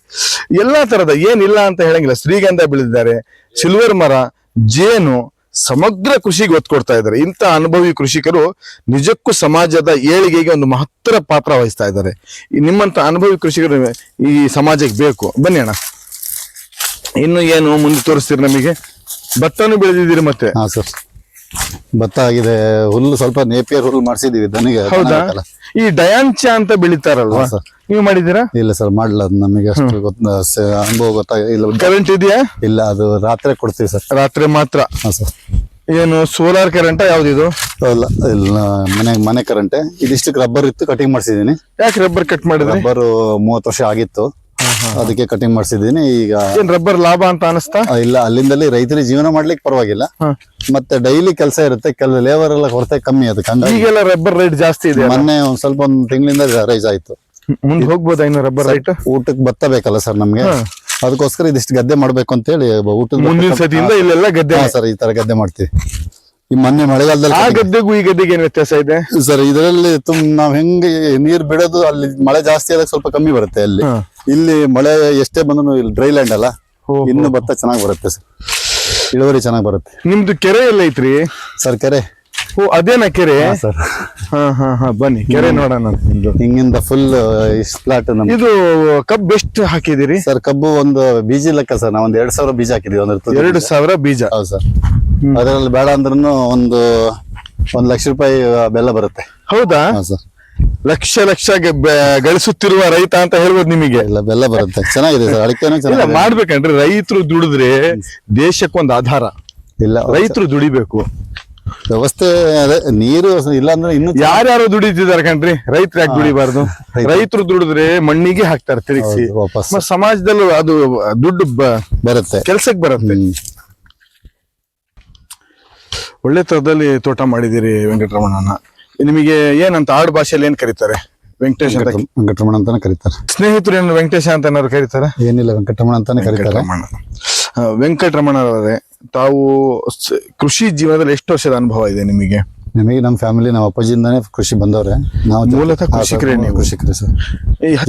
ಎಲ್ಲಾ ತರದ ಏನಿಲ್ಲ ಅಂತ ಹೇಳಂಗಿಲ್ಲ. ಶ್ರೀಗಂಧ ಬೆಳೆದಿದ್ದಾರೆ ಸಿಲ್ವರ್ ಮರ ಜೇನು ಸಮಗ್ರ ಕೃಷಿಗೆ ಒತ್ತು ಕೊಡ್ತಾ ಇದ್ದಾರೆ. ಇಂಥ ಅನುಭವಿ ಕೃಷಿಕರು ನಿಜಕ್ಕೂ ಸಮಾಜದ ಏಳಿಗೆಗೆ ಒಂದು ಮಹತ್ತರ ಪಾತ್ರ ವಹಿಸ್ತಾ ಇದ್ದಾರೆ. ಈ ನಿಮ್ಮಂತ ಅನುಭವಿ ಕೃಷಿಕರು ಈ ಸಮಾಜಕ್ಕೆ ಬೇಕು. ಬನ್ನಿ ಅಣ್ಣ. ಇನ್ನು ಏನು ಮುಂದೆ ತೋರಿಸ್ತೀರಿ ನಮಗೆ? ಭತ್ತನೂ ಬೆಳೆದಿದ್ದೀರಿ ಮತ್ತೆ? ಹಾ, ಸರ್. ಭತ್ತ ಆಗಿದೆ ಹುಲ್ಲು ಸ್ವಲ್ಪ ನೇಪಿಯರ್ ಹುಲ್ಲು ಮಾಡಿಸಿದೀವಿ ದನಿಗೆ ಹೌದಾ. ಈ ಡಯಾಂಚಾ ಅಂತ ಬೆಳಿತಾರಲ್ವಾ? ಸರ್. ನೀವು ಮಾಡಿದ್ದೀರಾ? ಇಲ್ಲ ಸರ್ ಮಾಡಲ್ಲ ಅದು ನಮಗೆ ಅಷ್ಟು ಗೊತ್ತ ಅನುಭವ ಗೊತ್ತಾಗಿಲ್ಲ ಕರೆಂಟ್ ಇದೆಯಾ? ಇಲ್ಲ ಅದು ರಾತ್ರಿ ಕೊಡ್ತೀವಿ ಸರ್. ರಾತ್ರಿ ಮಾತ್ರ? ಹಾ ಸರ್. ಏನು ಸೋಲಾರ್ ಕರೆಂಟ್ ಯಾವ್ದಿದು? ಇಲ್ಲ ಇಲ್ಲ ಮನೆ ಮನೆ ಕರೆಂಟ್ ಇದಿಷ್ಟಕ್ಕೆ ರಬ್ಬರ್ ಇತ್ತು ಕಟಿಂಗ್ ಮಾಡಿಸಿದೀನಿ ಯಾಕೆ ರಬ್ಬರ್ ಕಟ್ ಮಾಡಿದ್ರೆ? ರಬ್ಬರ್ ಮೂವತ್ತು ವರ್ಷ ಆಗಿತ್ತು. ಅದಕ್ಕೆ ಕಟಿಂಗ್ ಮಾಡಿಸಿದೀನಿ ಈಗ ಏನ್ ರಬ್ಬರ್ ಲಾಭ ಅಂತ ಅನಿಸ್ತಾ? ಇಲ್ಲ ಅಲ್ಲಿಂದಲೇ ರೈತರಿಗೆ ಜೀವನ ಮಾಡ್ಲಿಕ್ಕೆ ಪರವಾಗಿಲ್ಲ. ಮತ್ತೆ ಡೈಲಿ ಕೆಲಸ ಇರುತ್ತೆ ಕೆಲ ಲೇಬರ್ ಎಲ್ಲ ಕೊರತೆ ಕಮ್ಮಿ ಅದಕ್ಕೆ ಹಂಗಾಗಿ ಈಗೆಲ್ಲ ರಬ್ಬರ್ ರೇಟ್ ಜಾಸ್ತಿ ಇದೆ ಮೊನ್ನೆ ಒಂದ್ ಸ್ವಲ್ಪ ಒಂದ್ ತಿಂಗಳಿಂದ ರೈಸ್ ಆಯ್ತು. ಮುಂದೆ ಹೋಗ್ಬೋದಾ ಇನ್ನು ರಬ್ಬರ್ ರೈಟ್ ಊಟಕ್ಕೆ ಭತ್ತ ಬೇಕಲ್ಲ ಸರ್ ನಮ್ಗೆ? ಅದಕ್ಕೋಸ್ಕರ ಇದಿಷ್ಟು ಗದ್ದೆ ಮಾಡ್ಬೇಕು ಅಂತ ಹೇಳಿ ಊಟದ ಮುಂದಿನ ಸತಿಯಿಂದ ಇಲ್ಲೆಲ್ಲ ಗದ್ದೆ ಸರ್ ಈ ತರ ಗದ್ದೆ ಮಾಡ್ತೀವಿ. ಈ ಮೊನ್ನೆ ಮಳೆಗಾಲದಲ್ಲಿ ಆ ಗದ್ದೆಗೂ ಈ ಗದ್ದೆಗೆ ಏನ್ ವ್ಯತ್ಯಾಸ ಇದೆ? ಸರ್ ಇದರಲ್ಲಿ ತುಂಬ ನಾವ್ ಹೆಂಗೆ ನೀರ್ ಬಿಡೋದು ಅಲ್ಲಿ ಮಳೆ ಜಾಸ್ತಿ ಆದಾಗ ಸ್ವಲ್ಪ ಕಮ್ಮಿ ಬರುತ್ತೆ ಅಲ್ಲಿ. ಇಲ್ಲಿ ಮಳೆ ಎಷ್ಟೇ ಬಂದ್ರು ಇಲ್ಲಿ ಡ್ರೈ ಲ್ಯಾಂಡ್ ಅಲ್ಲ. ಇನ್ನು ಭತ್ತ ಚೆನ್ನಾಗಿ ಬರುತ್ತೆ ಸರ್. ಇಳುವರಿ ಚೆನ್ನಾಗಿ ಬರುತ್ತೆ. ನಿಮ್ದು ಕೆರೆ ಎಲ್ಲ ಐತ್ರಿ? ಸರ್ ಕೆರೆ. ಓ ಅದೇನಾ ಕೆರೆ? ಸರ್. ಹಾ ಹಾ ಹಾ ಬನ್ನಿ ಕೆರೆ ನೋಡೋಣ ನಿಮ್ದು. ಹಿಂಗಿಂದ ಫುಲ್ ನಮ್ ಇದು ಕಬ್ಬು ಎಷ್ಟು ಹಾಕಿದಿರಿ ಸರ್ ಕಬ್ಬು ಒಂದು ಬೀಜ ಲೆಕ್ಕ ಸರ್ ನಾವೊಂದು ಎರಡ್ ಸಾವಿರ ಬೀಜ ಹಾಕಿದೀವಿ ಒಂದು ಎರಡು ಸಾವಿರ ಬೀಜ. ಹೌದು ಸರ್. ಅದರಲ್ಲಿ ಬೇಡ ಅಂದ್ರೂ ಒಂದು ಒಂದ್ ಲಕ್ಷ ರೂಪಾಯಿ ಬೆಲ್ಲ ಬರುತ್ತೆ. ಹೌದಾ? ಹಾ ಸರ್. ಲಕ್ಷ ಲಕ್ಷ ಗ- ಬೆ- ಗಳಿಸುತ್ತಿರುವ ರೈತ ಅಂತ ಹೇಳ್ಬೋದು ನಿಮಗೆ. ಇಲ್ಲ ಬೆಲ್ಲ ಬರುತ್ತೆ. ಚೆನ್ನಾಗಿದೆ ಸರ್ ಅಡಿಕೆನೂ ಇಲ್ಲ ಚೆನ್ನಾಗಿದೆ. ಮಾಡ್ಬೇಕನ್ರಿ. ರೈತರು ದುಡಿದ್ರೆ ದೇಶಕ್ಕೊಂದು ಆಧಾರ. ಇಲ್ಲ ರೈತರು ದುಡಿಬೇಕು. ವ್ಯವಸ್ಥೆ ಅದೇ ನೀರು ಇಲ್ಲ ಅಂದ್ರೆ ಇನ್ನು ಯಾರ್ಯಾರು ದುಡಿದಿದ್ದಾರೆ ಕಣ್ರಿ? ರೈತರು ಯಾಕೆ ದುಡಿಬಾರ್ದು? ರೈತರು. ದುಡಿದ್ರೆ ಮಣ್ಣಿಗೆ ಹಾಕ್ತಾರೆ ತಿರುಗಿಸಿ. ಹೌದು, ವಾಪಸ್. ಮತ್ತೆ ಸಮಾಜದಲ್ಲೂ ಅದು ದುಡ್ಡು ಬ- ಬರುತ್ತೆ. ಕೆಲ್ಸಕ್ಕೆ ಬರುತ್ತೆ. ಹ್ಮ್. ಒಳ್ಳೆ ತರದಲ್ಲಿ ತೋಟ ಮಾಡಿದಿರಿ ವೆಂಕಟರಮಣನ. ನಿಮಗೆ ಏನಂತ ಆಡು ಭಾಷೆಯಲ್ಲಿ ಏನ್ ಕರೀತಾರೆ? ವೆಂಕಟೇಶ್ ಅಂತ ವೆಂಕಟರಮಣ ಅಂತಾನೆ ಕರೀತಾರೆ. ಸ್ನೇಹಿತರು ಏನು ವೆಂಕಟೇಶ ಅಂತ ಏನಾದ್ರು ಕರೀತಾರೆ? ಏನಿಲ್ಲ ವೆಂಕಟರಮಣ ಅಂತಾನೆ ಕರೀತಾರೆ. ವೆಂಕಟರಮಣರವರೇ ತಾವು ಕೃಷಿ ಜೀವನದಲ್ಲಿ ಎಷ್ಟು ವರ್ಷದ ಅನುಭವ ಇದೆ ನಿಮಗೆ? ನಮಗೆ ನಮ್ಮ ಫ್ಯಾಮಿಲಿ ನಮ್ಮ ಅಪ್ಪಾಜಿಂದಾನೆ ಕೃಷಿ ಬಂದವ್ರೆ. ನಾವು ಮೂಲತಃ ಕೃಷಿಕರೇ ನೀವು? ಕೃಷಿಕರೇ ಸರ್.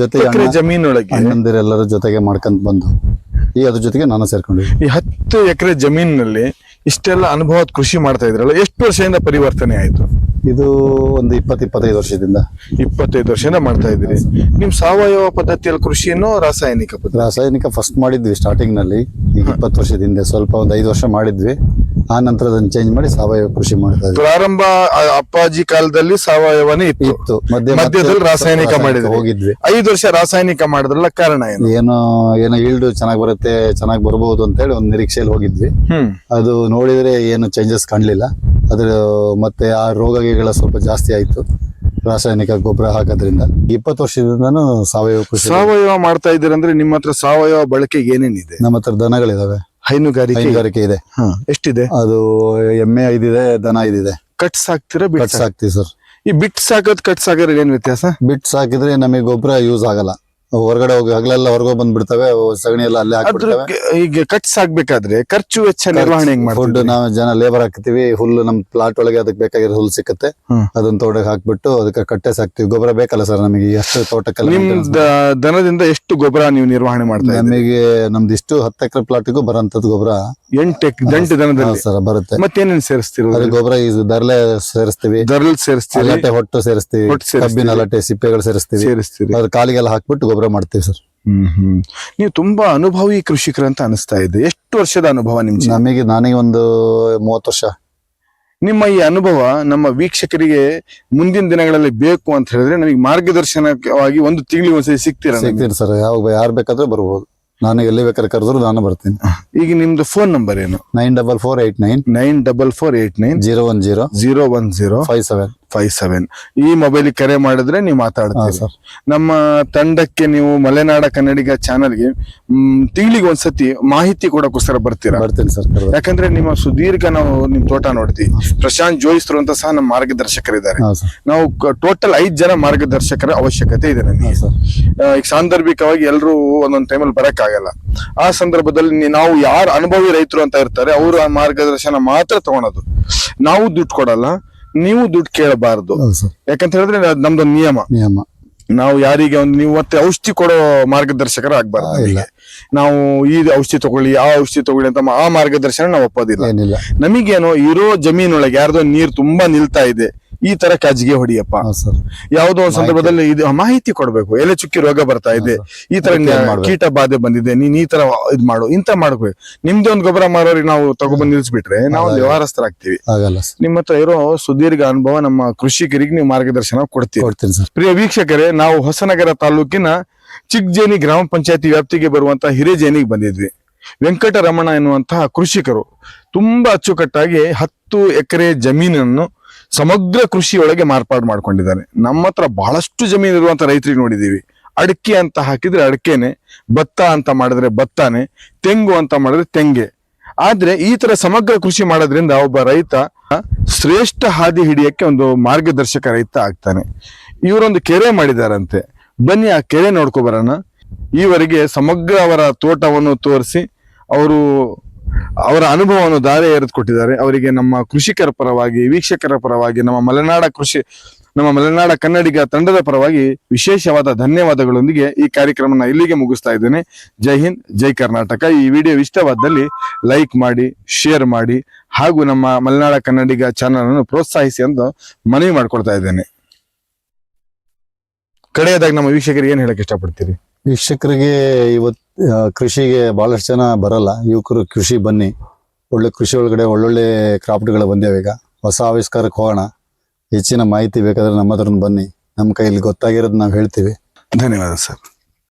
ಜೊತೆಗೆ ಜಮೀನೊಳಗೆ ಅಣ್ಣಂದಿರೆಲ್ಲರ ಜೊತೆಗೆ ಮಾಡ್ಕೊಂತ ಬಂದು ಈ ಅದ್ರ ಜೊತೆಗೆ ನಾನು ಸೇರ್ಕೊಂಡಿದ್ದೀನಿ. ಈ ಹತ್ತು ಎಕರೆ ಜಮೀನಿನಲ್ಲಿ ಇಷ್ಟೆಲ್ಲ ಅನುಭವದ ಕೃಷಿ ಮಾಡ್ತಾ ಇದ್ರಲ್ಲ ಎಷ್ಟು ವರ್ಷದಿಂದ ಪರಿವರ್ತನೆ ಆಯ್ತು? ಇದು ಒಂದು ಇಪ್ಪತ್ತು ಇಪ್ಪತ್ತೈದು ವರ್ಷದಿಂದ. ಇಪ್ಪತ್ತೈದು ವರ್ಷದಿಂದ ಮಾಡ್ತಾ ಇದ್ದೀರಿ. ನಿಮ್ ಸಾವಯವ ಪದ್ಧತಿಯಲ್ಲಿ ಕೃಷಿಯನ್ನು ರಾಸಾಯನಿಕ ಪದ್ಧತಿ. ರಾಸಾಯನಿಕ ಫಸ್ಟ್ ಮಾಡಿದ್ವಿ ಸ್ಟಾರ್ಟಿಂಗ್ನಲ್ಲಿ. ಈಗ ಇಪ್ಪತ್ತು ವರ್ಷದಿಂದ ಸ್ವಲ್ಪ ಒಂದು ಐದು ವರ್ಷ ಮಾಡಿದ್ವಿ. ಆ ನಂತರ ಅದನ್ನು ಚೇಂಜ್ ಮಾಡಿ ಸಾವಯವ ಕೃಷಿ ಮಾಡ್ತಾ ಇದ್ವಿ. ಪ್ರಾರಂಭ ಅಪ್ಪಾಜಿ ಕಾಲದಲ್ಲಿ ಸಾವಯವನೇ ಇತ್ತು. ಇತ್ತು. ಮಧ್ಯೆ ಮಧ್ಯದಲ್ಲಿ ರಾಸಾಯನಿಕ ಮಾಡಿದ್ವಿ. ಹೋಗಿದ್ವಿ. ಐದು ವರ್ಷ ರಾಸಾಯನಿಕ ಮಾಡಿದ್ರಲ್ಲ ಕಾರಣ ಏನು? ಏನೋ ಏನೋ ಇಲ್ಡ್ ಚೆನ್ನಾಗಿ ಬರುತ್ತೆ ಚೆನ್ನಾಗಿ ಅಂತ ಹೇಳಿ ಒಂದು ನಿರೀಕ್ಷೆಯಲ್ಲಿ ಹೋಗಿದ್ವಿ. ಅದು ನೋಡಿದ್ರೆ ಏನು ಚೇಂಜಸ್ ಕಾಣಲಿಲ್ಲ. ಅದ್ರ ಮತ್ತೆ ಆ ರೋಗಗಳ ಸ್ವಲ್ಪ ಜಾಸ್ತಿ ಆಯ್ತು. ರಾಸಾಯನಿಕ ಗೊಬ್ಬರ ಹಾಕೋದ್ರಿಂದ. ಇಪ್ಪತ್ತು ವರ್ಷದಿಂದನೂ ಸಾವಯವ ಕೃಷಿ ಸಾವಯವ ಮಾಡ್ತಾ ಇದ್ದೀರಂದ್ರೆ ನಿಮ್ಮ ಹತ್ರ ಸಾವಯವ ಬಳಕೆಗೆ ಏನೇನಿದೆ ನಮ್ಮ ಹತ್ರ ದನಗಳಿದಾವೆ. ಹೈನುಗಾರಿಕೆ ಹೈನುಗಾರಿಕೆ ಇದೆ. ಹಾ, ಎಷ್ಟಿದೆ? ಅದು ಎಮ್ಮೆ ಐದಿದೆ ದನ ಐದಿದೆ. ಕಟ್ ಸಾಕ್ತೀರಾ ಬಿಟ್ ಸಾಕ್ತಿವಿ ಸರ್. ಈ ಬಿಟ್ ಸಾಕೋದ್ ಕಟ್ ಸಾಕಿದ್ರೆ ಏನ್ ವ್ಯತ್ಯಾಸ? ಬಿಟ್ ಸಾಕಿದ್ರೆ ನಮಗೆ ಗೊಬ್ಬರ ಯೂಸ್ ಆಗಲ್ಲ. ಹೊರಗಡೆ ಹೋಗಿ ಹಗಲೆಲ್ಲ ಹೊರಗೆ ಬಂದ್ಬಿಡ್ತವೆ ಸಗಣಿ ಎಲ್ಲ ಅಲ್ಲೇ ಹಾಕ್ಬಿಡ್ತವೆ. ಈಗ ಕಟ್ ಸಾಕ್ಬೇಕಾದ್ರೆ ಖರ್ಚು ವೆಚ್ಚ ನಿರ್ವಹಣೆ ಮಾಡ್ಕೊಂಡು ಫುಡ್ ನಾವು ಜನ ಲೇಬರ್ ಹಾಕ್ತಿವಿ ಹುಲ್ಲು ನಮ್ ಪ್ಲಾಟ್ ಒಳಗೆ ಅದಕ್ಕೆ ಬೇಕಾಗಿರೋ ಹುಲ್ಲು ಸಿಕ್ಕತ್ತೆ. ಅದನ್ನ ತೋಟಕ್ಕೆ ಹಾಕ್ಬಿಟ್ಟು ಅದಕ್ಕೆ ಕಟ್ಟೆ ಸಾಕ್ತಿವಿ ಗೊಬ್ಬರ ಬೇಕಲ್ಲ ಸರ್ ನಮಗೆ? ಎಷ್ಟು ತೋಟಕ್ಕೆಲ್ಲ ದ- ದನದಿಂದ ಎಷ್ಟು ಗೊಬ್ಬರ ನೀವು ನಿರ್ವಹಣೆ ಮಾಡ್ತೀವಿ ನಮಗೆ ನಮ್ದು ಇಷ್ಟು ಹತ್ತು ಎಕರೆ ಪ್ಲಾಟಿಗೂ ಬರೋಂಥದ್ದು ಗೊಬ್ಬರ. ಎಂಟು ಎಕರೆ ಎಂಟು ದನದಲ್ಲಿ? ಸರ್ ಬರುತ್ತೆ. ಮತ್ತೇನೇನು ಸೇರಿಸ್ತಿರೋ? ಅದ್ರ ಗೊಬ್ಬರ ಇದು ದರ್ಲೆ ಸೇರಿಸ್ತೀವಿ. ದರ್ಲ್ ಸೇರಿಸ್ತೀವಿ. ಹೊಟ್ಟು ಸೇರಿಸ್ತೀವಿ. ಕಬ್ಬಿನ ಲಟ್ಟೆ ಸಿಪ್ಪೆಗಳು ಸೇರಿಸ್ತೀವಿ. ಸೇರಿಸ್ತೀವಿ ಅದ್ರ ಕಾಲಿಗೆಲ್ಲ ಹಾಕ್ಬಿಟ್ಟು ಗೊಬ್ಬರ ಮಾಡ್ತೀವಿ ಸರ್. ಹ್ಮ್ ನೀವು ತುಂಬಾ ಅನುಭವಿ ಕೃಷಿಕರಂತ ಅನಿಸ್ತಾ ಇದೆ. ಎಷ್ಟು ವರ್ಷದ ಅನುಭವ ನಿಮ್ಗೆ? ನಮಗೆ ನನಗೆ ಒಂದು ಮೂವತ್ತು ವರ್ಷ. ನಿಮ್ಮ ಈ ಅನುಭವ ನಮ್ಮ ವೀಕ್ಷಕರಿಗೆ ಮುಂದಿನ ದಿನಗಳಲ್ಲಿ ಬೇಕು ಅಂತ ಹೇಳಿದ್ರೆ ನಮಗೆ ಮಾರ್ಗದರ್ಶನವಾಗಿ ಒಂದು ತಿಂಗಳಿಗೆ ಒಂದ್ಸರಿ ಸಿಗ್ತೀರ? ಸಿಗ್ತೀನಿ ಸರ್. ಯಾವಾಗ ಯಾರು ಬೇಕಾದ್ರೂ ಬರ್ಬೋದು. ನಾನು ಎಲ್ಲಿ ಬೇಕಾದ್ರೆ ಕರೆದ್ರು ನಾನು ಬರ್ತೀನಿ. ಈಗ ನಿಮ್ದು ಫೋನ್ ನಂಬರ್ ಏನು? Nine double four eight nine nine double four eight nine zero one zero zero one zero five seven. Five seven ಈ ಮೊಬೈಲ್ ಕರೆ ಮಾಡಿದ್ರೆ ನೀವು ಮಾತಾಡ್ತೀವಿ ನಮ್ಮ ತಂಡಕ್ಕೆ ನೀವು ಮಲೆನಾಡ ಕನ್ನಡಿಗ ಚಾನಲ್ಗೆ ತಿಂಗಳಿಗೆ ಒಂದ್ಸತಿ ಮಾಹಿತಿ ಕೊಡೋಕ್ಕೋಸ್ಕರ ಬರ್ತೀರಾ? ಬರ್ತೀನಿ ಸರ್ ಯಾಕಂದ್ರೆ ನಿಮ್ಮ ಸುದೀರ್ಘ ನಾವು ನಿಮ್ ತೋಟ ನೋಡ್ತೀವಿ. ಪ್ರಶಾಂತ್ ಜೋಯಿಸ್ರು ಅಂತ ಸಹ ನಮ್ಮ ಮಾರ್ಗದರ್ಶಕರಿದ್ದಾರೆ. ನಾವು ಟೋಟಲ್ ಐದ್ ಜನ ಮಾರ್ಗದರ್ಶಕರ ಅವಶ್ಯಕತೆ ಇದೆ ನನಗೆ ಈಗ ಸಾಂದರ್ಭಿಕವಾಗಿ ಎಲ್ಲರೂ ಒಂದೊಂದ್ ಟೈಮಲ್ಲಿ ಬರಕ್ಕಾಗಲ್ಲ. ಆ ಸಂದರ್ಭದಲ್ಲಿ ನಾವು ಯಾರು ಅನುಭವಿ ರೈತರು ಅಂತ ಇರ್ತಾರೆ ಅವರು ಆ ಮಾರ್ಗದರ್ಶನ ಮಾತ್ರ ತಗೊಳೋದು. ನಾವು ದುಡ್ಡು ಕೊಡಲ್ಲ. ನೀವು ದುಡ್ಡು ಕೇಳಬಾರದು. ಹೌದು ಸರ್. ಯಾಕಂತ ಹೇಳಿದ್ರೆ ನಮ್ದು ನಮ್ದೊಂದು ನಿಯಮ. ನಿಯಮ. ನಾವು ಯಾರಿಗೆ ಒಂದು ನೀವು ಮತ್ತೆ ಔಷಧಿ ಕೊಡೋ ಮಾರ್ಗದರ್ಶಕರ ಆಗ್ಬಾರ್ದು ಇಲ್ಲ. ನಾವು ಈ ಔಷಧಿ ತಗೊಳ್ಳಿ ಆ ಔಷಧಿ ತಗೊಳ್ಳಿ ಅಂತ ಆ ಮಾರ್ಗದರ್ಶನ ನಾವು ಒಪ್ಪೋದಿಲ್ಲ. ಏನಿಲ್ಲ. ನಮಗೇನೋ ಇರೋ ಜಮೀನೊಳಗೆ ಯಾರ್ದೋ ನೀರ್ ತುಂಬಾ ನಿಲ್ತಾ ಇದೆ. ಈ ತರ ಕಾಜಿಗೆ ಹೊಡಿಯಪ್ಪ. ಯಾವುದೋ ಒಂದು ಸಂದರ್ಭದಲ್ಲಿ ಇದು ಮಾಹಿತಿ ಕೊಡ್ಬೇಕು. ಎಲೆ ಚುಕ್ಕಿ ರೋಗ ಬರ್ತಾ ಇದೆ. ಈ ತರ ಕೀಟ ಬಾಧೆ ಬಂದಿದೆ. ನೀನ್ ಈ ತರ ಇದ್ ಮಾಡು. ಇಂತ ಮಾಡ್ಬೇಕು. ನಿಮ್ದೇ ಒಂದು ಗೊಬ್ಬರ ಮಾರೋರಿಗೆ ನಾವು ತಗೊಬಂದ್ ನಿಲ್ಸ್ಬಿಟ್ರೆ ನಾವು ವ್ಯವಹಾರಸ್ಥರಾಗ್ತೀವಿ ನಿಮ್ಮ ಹತ್ರ ಇರೋ ಸುದೀರ್ಘ ಅನುಭವ ನಮ್ಮ ಕೃಷಿಕರಿಗೆ ನೀವು ಮಾರ್ಗದರ್ಶನ ಕೊಡ್ತೀವಿ ಪ್ರಿಯ ವೀಕ್ಷಕರೇ ನಾವು ಹೊಸನಗರ ತಾಲೂಕಿನ ಚಿಕ್ಕಜೇನಿ ಗ್ರಾಮ ಪಂಚಾಯತಿ ವ್ಯಾಪ್ತಿಗೆ ಬರುವಂತಹ ಹಿರೇಜೇನಿಗೆ ಬಂದಿದ್ವಿ. ವೆಂಕಟರಮಣ ಎನ್ನುವಂತಹ ಕೃಷಿಕರು ತುಂಬಾ ಅಚ್ಚುಕಟ್ಟಾಗಿ ಹತ್ತು ಎಕರೆ ಜಮೀನನ್ನು ಸಮಗ್ರ ಕೃಷಿಯೊಳಗೆ ಮಾರ್ಪಾಡು ಮಾಡ್ಕೊಂಡಿದ್ದಾರೆ. ನಮ್ಮ ಹತ್ರ ಬಹಳಷ್ಟು ಜಮೀನು ಇರುವಂತ ರೈತರಿಗೆ ನೋಡಿದೀವಿ ಅಡಿಕೆ ಅಂತ ಹಾಕಿದ್ರೆ ಅಡಿಕೆನೆ, ಭತ್ತ ಅಂತ ಮಾಡಿದ್ರೆ ಭತ್ತಾನೆ, ತೆಂಗು ಅಂತ ಮಾಡಿದ್ರೆ ತೆಂಗೆ. ಆದ್ರೆ ಈ ತರ ಸಮಗ್ರ ಕೃಷಿ ಮಾಡೋದ್ರಿಂದ ಒಬ್ಬ ರೈತ ಶ್ರೇಷ್ಠ ಹಾದಿ ಹಿಡಿಯಕ್ಕೆ ಒಂದು ಮಾರ್ಗದರ್ಶಕ ರೈತ ಆಗ್ತಾನೆ. ಇವರೊಂದು ಕೆರೆ ಮಾಡಿದಾರಂತೆ. ಬನ್ನಿ ಆ ಕೆರೆ ನೋಡ್ಕೊ ಬರೋಣ. ಈವರೆಗೆ ಸಮಗ್ರ ಅವರ ತೋಟವನ್ನು ತೋರಿಸಿ, ಅವರು ಅವರ ಅನುಭವವನ್ನು ದಾರಿ ಎರೆದುಕೊಟ್ಟಿದ್ದಾರೆ ಅವರಿಗೆ ನಮ್ಮ ಕೃಷಿಕರ ಪರವಾಗಿ ವೀಕ್ಷಕರ ಪರವಾಗಿ ನಮ್ಮ ಮಲೆನಾಡ ಕೃಷಿ ನಮ್ಮ ಮಲೆನಾಡ ಕನ್ನಡಿಗ ತಂಡದ ಪರವಾಗಿ ವಿಶೇಷವಾದ ಧನ್ಯವಾದಗಳೊಂದಿಗೆ ಈ ಕಾರ್ಯಕ್ರಮನ ಇಲ್ಲಿಗೆ ಮುಗಿಸ್ತಾ ಇದ್ದೇನೆ. ಜೈ ಹಿಂದ್ ಜೈ ಕರ್ನಾಟಕ. ಈ ವಿಡಿಯೋ ಇಷ್ಟವಾದಲ್ಲಿ ಲೈಕ್ ಮಾಡಿ ಶೇರ್ ಮಾಡಿ ಹಾಗೂ ನಮ್ಮ ಮಲೆನಾಡ ಕನ್ನಡಿಗ ಚಾನಲ್ ಅನ್ನು ಪ್ರೋತ್ಸಾಹಿಸಿ ಎಂದು ಮನವಿ ಮಾಡ್ಕೊಳ್ತಾ ಇದ್ದೇನೆ. ಕಡೆಯದಾಗಿ ನಮ್ಮ ವೀಕ್ಷಕರಿಗೆ ಏನು ಹೇಳಕ್ ಇಷ್ಟಪಡ್ತೀರಿ? ವೀಕ್ಷಕರಿಗೆ ಇವತ್ ಆ, ಕೃಷಿಗೆ ಬಹಳಷ್ಟು ಜನ ಬರಲ್ಲ. ಯುವಕರು ಕೃಷಿ ಬನ್ನಿ. ಒಳ್ಳೆ ಕೃಷಿ ಒಳಗಡೆ ಒಳ್ಳೊಳ್ಳೆ ಕ್ರಾಫ್ಟ್ಗಳು ಬಂದಿವೆ ಈಗ. ಹೊಸ ಆವಿಷ್ಕಾರಕ್ಕೆ ಹೋಗೋಣ. ಹೆಚ್ಚಿನ ಮಾಹಿತಿ ಬೇಕಾದರೆ ನಮ್ಮ ಬನ್ನಿ. ನಮ್ಮ ಕೈಯಲ್ಲಿ ಗೊತ್ತಾಗಿರೋದು ನಾವು ಹೇಳ್ತೀವಿ. ಧನ್ಯವಾದ ಸರ್.